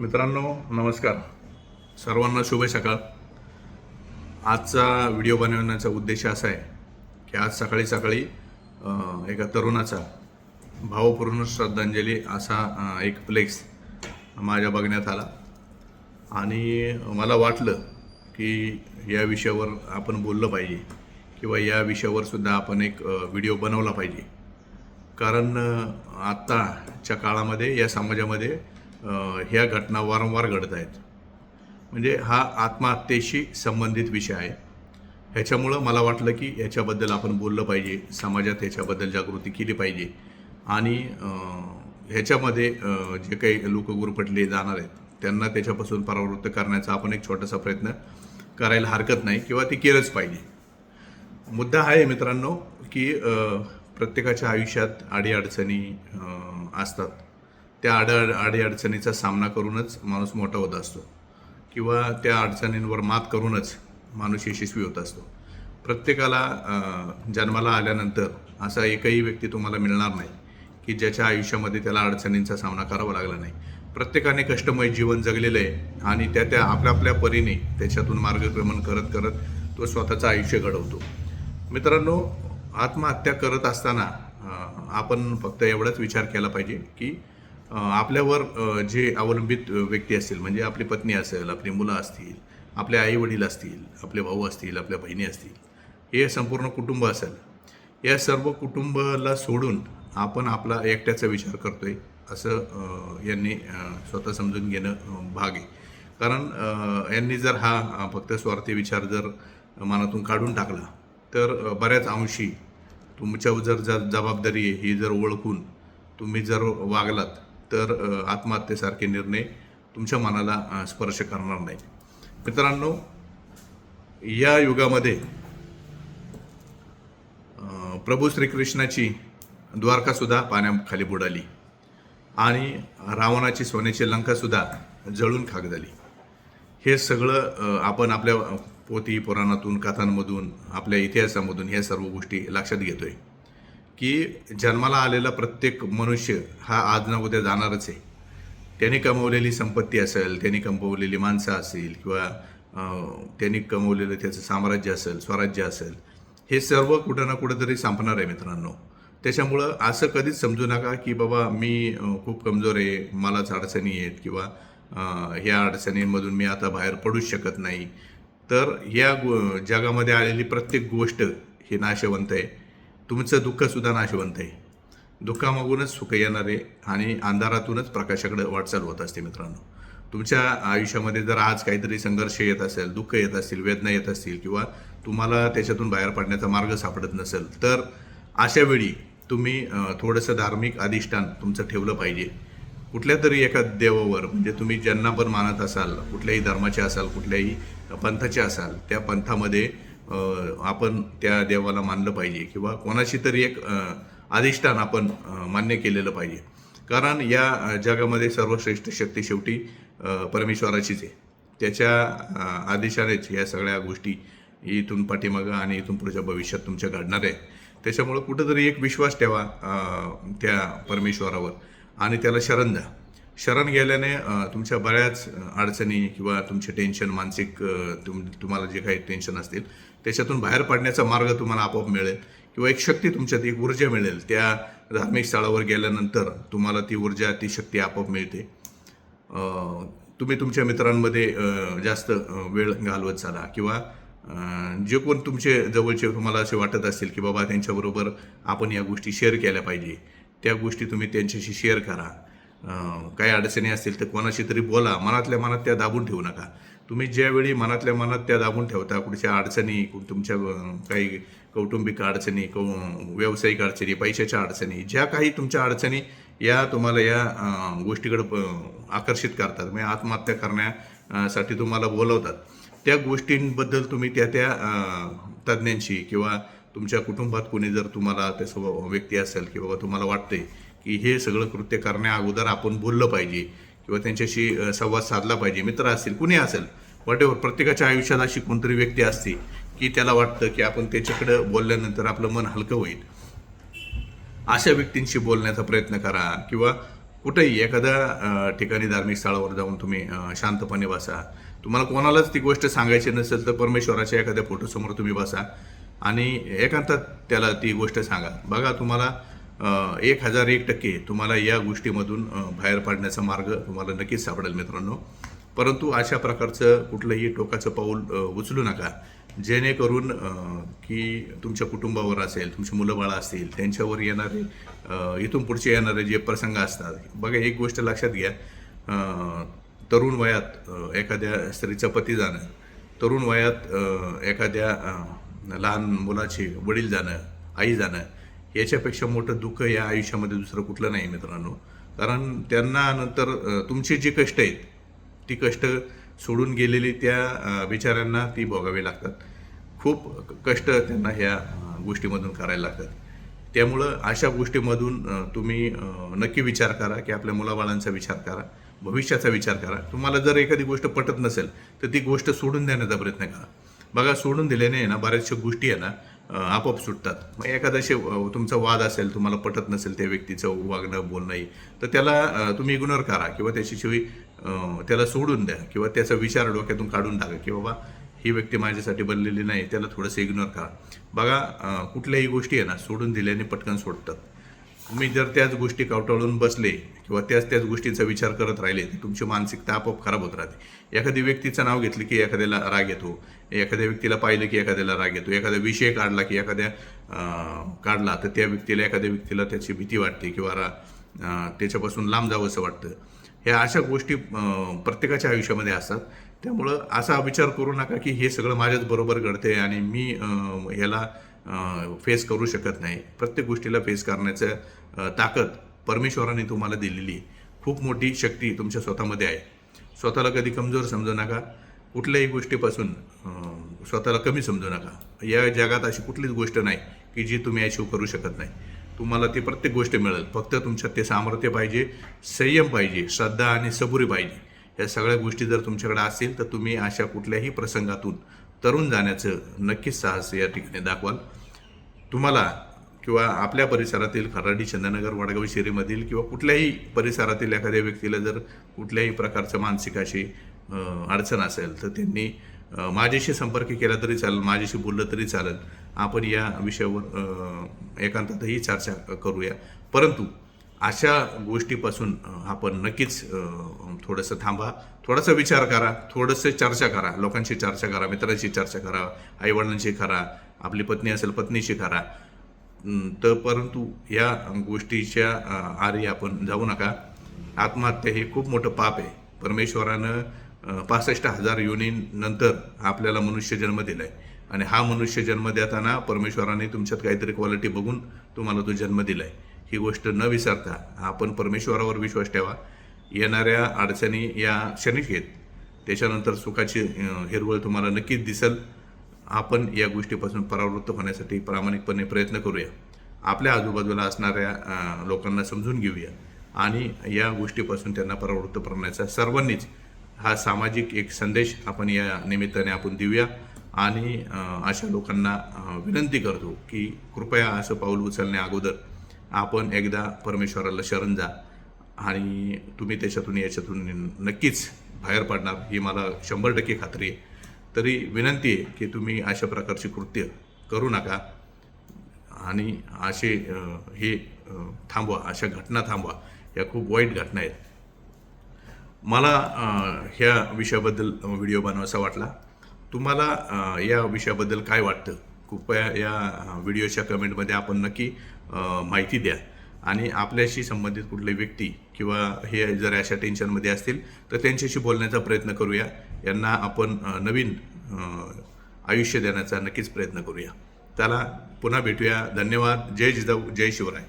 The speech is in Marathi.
मित्रांनो नमस्कार. सर्वांना शुभ सकाळ. आजचा व्हिडिओ बनवण्याचा उद्देश असा आहे की आज सकाळी सकाळी एका तरुणाचा भावपूर्ण श्रद्धांजली असा एक फ्लेक्स माझ्या बघण्यात आला. आणि मला वाटलं की या विषयावर आपण बोललं पाहिजे किंवा या विषयावर सुद्धा आपण एक व्हिडिओ बनवला पाहिजे. कारण आत्ताच्या काळामध्ये या समाजामध्ये ह्या घटना वारंवार घडत आहेत. म्हणजे हा आत्महत्येशी संबंधित विषय आहे. ह्याच्यामुळं मला वाटलं की याच्याबद्दल आपण बोललं पाहिजे. समाजात ह्याच्याबद्दल जागृती केली पाहिजे. आणि ह्याच्यामध्ये जे काही लोक गुरफटले जाणार आहेत त्यांना त्याच्यापासून परावृत्त करण्याचा आपण एक छोटासा प्रयत्न करायला हरकत नाही किंवा ते केलंच पाहिजे. मुद्दा आहे मित्रांनो की प्रत्येकाच्या आयुष्यात अडीअडचणी असतात. त्या आड अडीअडचणीचा सामना करूनच माणूस मोठा होत असतो. किंवा त्या अडचणींवर मात करूनच माणूस यशस्वी होत असतो. प्रत्येकाला जन्माला आल्यानंतर असा एकही व्यक्ती तुम्हाला मिळणार नाही की ज्याच्या आयुष्यामध्ये त्याला अडचणींचा सामना करावा लागला नाही. प्रत्येकाने कष्टमय जीवन जगलेलं आहे आणि त्या त्या आपल्या आपल्या परीने त्याच्यातून मार्गक्रमण करत करत तो स्वतःचं आयुष्य घडवतो. मित्रांनो आत्महत्या करत असताना आपण फक्त एवढाच विचार केला पाहिजे की आपल्यावर जे अवलंबित व्यक्ती असतील म्हणजे आपली पत्नी असेल आपली मुलं असतील आपले आई वडील असतील आपले भाऊ असतील आपल्या बहिणी असतील हे संपूर्ण कुटुंब असेल या सर्व कुटुंबाला सोडून आपण आपला एकट्याचा विचार करतो आहे असं यांनी स्वतः समजून घेणं भाग आहे. कारण यांनी जर हा फक्त स्वार्थी विचार जर मनातून काढून टाकला तर बऱ्याच अंशी तुमच्यावर जर जबाबदारी आहे ही जर ओळखून तुम्ही जर वागलात तर आत्महत्येसारखे निर्णय तुमच्या मनाला स्पर्श करणार नाही मित्रांनो या युगामध्ये प्रभू श्रीकृष्णाची द्वारकासुद्धा पाण्याखाली बुडाली आणि रावणाची सोन्याची लंकासुद्धा जळून खाक झाली. हे सगळं आपण आपल्या पोती पुराणातून कथांमधून आपल्या इतिहासामधून ह्या सर्व गोष्टी लक्षात घेतोय. की जन्माला आलेला प्रत्येक मनुष्य हा आज ना उद्या जाणारच आहे. त्याने कमवलेली संपत्ती असेल त्याने कमवलेली माणसं असेल किंवा त्यांनी कमवलेलं त्याचं साम्राज्य असेल स्वराज्य असेल हे सर्व कुठं ना कुठंतरी संपणार आहे मित्रांनो. त्याच्यामुळं असं कधीच समजू नका की बाबा मी खूप कमजोर आहे मलाच अडचणी आहेत किंवा ह्या अडचणींमधून मी आता बाहेर पडूच शकत नाही. तर या गो जगामध्ये आलेली प्रत्येक गोष्ट ही नाशवंत आहे. तुमचं दुःखसुद्धा नाशवंत आहे. दुःखामागूनच सुख येणारे आणि अंधारातूनच प्रकाशाकडे वाटचाल होत असते मित्रांनो. तुमच्या आयुष्यामध्ये जर आज काहीतरी संघर्ष येत असेल दुःख येत असतील वेदना येत असतील किंवा तुम्हाला त्याच्यातून बाहेर पडण्याचा मार्ग सापडत नसेल तर अशा वेळी तुम्ही थोडंसं धार्मिक अधिष्ठान तुमचं ठेवलं पाहिजे. कुठल्या तरी एका देवावर म्हणजे तुम्ही ज्यांना पण मानत असाल कुठल्याही धर्माचे असाल कुठल्याही पंथाचे असाल त्या पंथामध्ये आपण त्या देवाला मानलं पाहिजे किंवा कोणाशी तरी एक अधिष्ठान आपण मान्य केलेलं पाहिजे. कारण या जगामध्ये सर्वश्रेष्ठ शक्ती शेवटी परमेश्वराचीच आहे. त्याच्या आदेशानेच या सगळ्या गोष्टी इथून पाठीमागं आणि इथून पुढच्या भविष्यात तुमच्या घडणार आहे. त्याच्यामुळं कुठंतरी एक विश्वास ठेवा त्या परमेश्वरावर आणि त्याला शरण द्या. शरण गेल्याने तुमच्या बऱ्याच अडचणी किंवा तुमचे टेन्शन मानसिक तुम तुम्हाला जे काही टेन्शन असतील त्याच्यातून बाहेर पडण्याचा मार्ग तुम्हाला आपोआप मिळेल किंवा एक शक्ती तुमच्यात एक ऊर्जा मिळेल. त्या धार्मिक स्थळावर गेल्यानंतर तुम्हाला ती ऊर्जा ती शक्ती आपोआप मिळते. तुम्ही तुमच्या मित्रांमध्ये जास्त वेळ घालवत चाला किंवा जे कोण तुमचे जवळचे तुम्हाला असे वाटत असतील की बाबा त्यांच्याबरोबर आपण या गोष्टी शेअर केल्या पाहिजे त्या गोष्टी तुम्ही त्यांच्याशी शेअर करा. काही अडचणी असतील तर कोणाशी तरी बोला. मनातल्या मनात त्या दाबून ठेवू नका. तुम्ही ज्यावेळी मनातल्या मनात त्या दाबून ठेवता कुठच्या अडचणी तुमच्या काही कौटुंबिक अडचणी कौ व्यावसायिक अडचणी पैशाच्या अडचणी ज्या काही तुमच्या अडचणी या तुम्हाला या गोष्टीकडे प- आकर्षित करतात. म्हणजे आत्महत्या करण्यासाठी तुम्हाला बोलवतात. त्या गोष्टींबद्दल तुम्ही त्या त्या तज्ज्ञांशी किंवा तुमच्या कुटुंबात कोणी जर तुम्हाला तसं व्यक्ती असेल की बाबा तुम्हाला वाटते की हे सगळं कृत्य करण्या अगोदर आपण बोललं पाहिजे किंवा त्यांच्याशी संवाद साधला पाहिजे. मित्र असतील कुणी असेल वॉट प्रत्येकाच्या आयुष्यात अशी कोणतरी व्यक्ती असते की त्याला वाटतं की आपण त्याच्याकडं बोलल्यानंतर आपलं मन हलकं होईल. अशा व्यक्तींशी बोलण्याचा प्रयत्न करा किंवा कुठेही एखाद्या ठिकाणी धार्मिक स्थळावर जाऊन तुम्ही शांतपणे बसा. तुम्हाला कोणालाच ती गोष्ट सांगायची नसेल तर परमेश्वराच्या एखाद्या फोटोसमोर तुम्ही बसा आणि एकांतात त्याला ती गोष्ट सांगा. बघा तुम्हाला एक हजार एक टक्के तुम्हाला या गोष्टीमधून बाहेर पाडण्याचा मार्ग तुम्हाला नक्कीच सापडेल मित्रांनो. परंतु अशा प्रकारचं कुठलंही टोकाचं पाऊल उचलू नका. जेणेकरून की तुमच्या कुटुंबावर असेल तुमची मुलं बाळं असतील त्यांच्यावर येणारे इथून पुढचे येणारे जे प्रसंग असतात. बघा एक गोष्ट लक्षात घ्या. तरुण वयात एखाद्या स्त्रीचा पती जाणं तरुण वयात एखाद्या लहान मुलाचे वडील जाणं आई जाणं याच्यापेक्षा मोठं दुःख या आयुष्यामध्ये दुसरं कुठलं नाही मित्रांनो. कारण त्यांना नंतर तुमचे जे कष्ट आहेत ती कष्ट सोडून गेलेली त्या बिचाऱ्यांना ती भोगावी लागतात. खूप कष्ट त्यांना ह्या गोष्टीमधून करायला लागतात. त्यामुळं अशा गोष्टीमधून तुम्ही नक्की विचार करा की आपल्या मुलाबाळांचा विचार करा भविष्याचा विचार करा. तुम्हाला जर एखादी गोष्ट पटत नसेल तर ती गोष्ट सोडून देण्याचा प्रयत्न करा. बघा सोडून दिल्याने आहे ना बऱ्याचशा गोष्टी आहे ना आपोआप सुटतात. मग एखादाशे अ, तुमचा वाद असेल तुम्हाला पटत नसेल त्या व्यक्तीचं वागणं बोलणंही तर त्याला तुम्ही इग्नोर करा किंवा त्याच्याशिवाय त्याला सोडून द्या किंवा त्याचा विचार डोक्यातून काढून टाका की बाबा ही व्यक्ती माझ्यासाठी बनलेली नाही त्याला थोडंसं इग्नोर करा. बघा कुठल्याही गोष्टी आहे ना सोडून दिल्याने पटकन सोडतात. तुम्ही जर त्याच गोष्टी कवटाळून बसले किंवा त्याच त्याच गोष्टीचा विचार करत राहिले तर तुमची मानसिकता आपोआप खराब होत राहते. एखादी व्यक्तीचं नाव घेतलं की एखाद्याला राग येतो एखाद्या व्यक्तीला पाहिलं की एखाद्याला राग येतो एखादा विषय काढला की एखाद्या काढला तर त्या व्यक्तीला एखाद्या व्यक्तीला त्याची भीती वाटते किंवा रा त्याच्यापासून लांब जावं असं वाटतं. ह्या अशा गोष्टी प्रत्येकाच्या आयुष्यामध्ये असतात. त्यामुळं असा विचार करू नका की हे सगळं माझ्याच बरोबर घडते आणि मी ह्याला फेस करू शकत नाही. प्रत्येक गोष्टीला फेस करण्याचं ताकद परमेश्वराने तुम्हाला दिलेली आहे. खूप मोठी शक्ती तुमच्या स्वतःमध्ये आहे. स्वतःला कधी कमजोर समजू नका. कुठल्याही गोष्टीपासून स्वतःला कमी समजू नका. या जगात अशी कुठलीच गोष्ट नाही की जी तुम्ही अचीव करू शकत नाही. तुम्हाला ती प्रत्येक गोष्ट मिळेल. फक्त तुमच्यात ते सामर्थ्य पाहिजे संयम पाहिजे श्रद्धा आणि सबुरी पाहिजे. या सगळ्या गोष्टी जर तुमच्याकडे असतील तर तुम्ही अशा कुठल्याही प्रसंगातून तरुण जाण्याचं नक्कीच साहस या ठिकाणी दाखवाल. तुम्हाला किंवा आपल्या परिसरातील खराडी चंदनगर वडगाव शिरीमधील किंवा कुठल्याही परिसरातील एखाद्या व्यक्तीला जर कुठल्याही प्रकारचं मानसिकाशी अडचण असेल तर त्यांनी माझ्याशी संपर्क केला तरी चालेल माझ्याशी बोललं तरी चालेल. आपण या विषयावर एकांतातही चर्चा करूया. परंतु अशा गोष्टीपासून आपण नक्कीच थोडंसं थांबा. थोडासा विचार करा. थोडंसं चर्चा करा. लोकांशी चर्चा करा. मित्रांशी चर्चा करा. आईवडिलांशी करा. आपली पत्नी असेल पत्नीशी करा. तर परंतु या गोष्टीच्या आरी आपण जाऊ नका. आत्महत्या हे खूप मोठं पाप आहे. परमेश्वरानं पासष्ट हजार योनीनंतर आपल्याला मनुष्य जन्म दिला आहे आणि हा मनुष्य जन्म देताना परमेश्वराने तुमच्यात काहीतरी क्वालिटी बघून तुम्हाला तो जन्म दिला आहे ही गोष्ट न विसरता आपण परमेश्वरावर विश्वास ठेवा. येणाऱ्या अडचणी या क्षणिक आहेत. त्याच्यानंतर सुखाची हिरवळ तुम्हाला नक्कीच दिसेल. आपण या गोष्टीपासून परावृत्त होण्यासाठी प्रामाणिकपणे प्रयत्न करूया. आपल्या आजूबाजूला असणाऱ्या लोकांना समजून घेऊया आणि या गोष्टीपासून त्यांना परावृत्त करण्याचा सर्वांनीच हा सामाजिक एक संदेश आपण या निमित्ताने आपण देऊया आणि अशा लोकांना विनंती करतो की कृपया असं पाऊल उचलण्या अगोदर आपण एकदा परमेश्वराला शरण जा आणि तुम्ही त्याच्यातून याच्यातून नक्कीच बाहेर पडणार ही मला शंभर टक्के खात्री आहे. तरी विनंती आहे की तुम्ही अशा प्रकारची कृत्य करू नका. आणि असे हे थांबवा अशा घटना थांबवा. या खूप वाईट घटना आहेत. मला ह्या विषयाबद्दल व्हिडिओ बनवायचा वाटला. तुम्हाला या विषयाबद्दल काय वाटतं? कृपया या व्हिडिओच्या कमेंटमध्ये आपण नक्की माहिती द्या. आणि आपल्याशी संबंधित कुठली व्यक्ती किंवा हे जर अशा टेन्शनमध्ये असतील तर त्यांच्याशी बोलण्याचा प्रयत्न करूया. यांना आपण नवीन आयुष्य देण्याचा नक्कीच प्रयत्न करूया. त्याला पुन्हा भेटूया. धन्यवाद. जय जिजाऊ. जय शिवराय.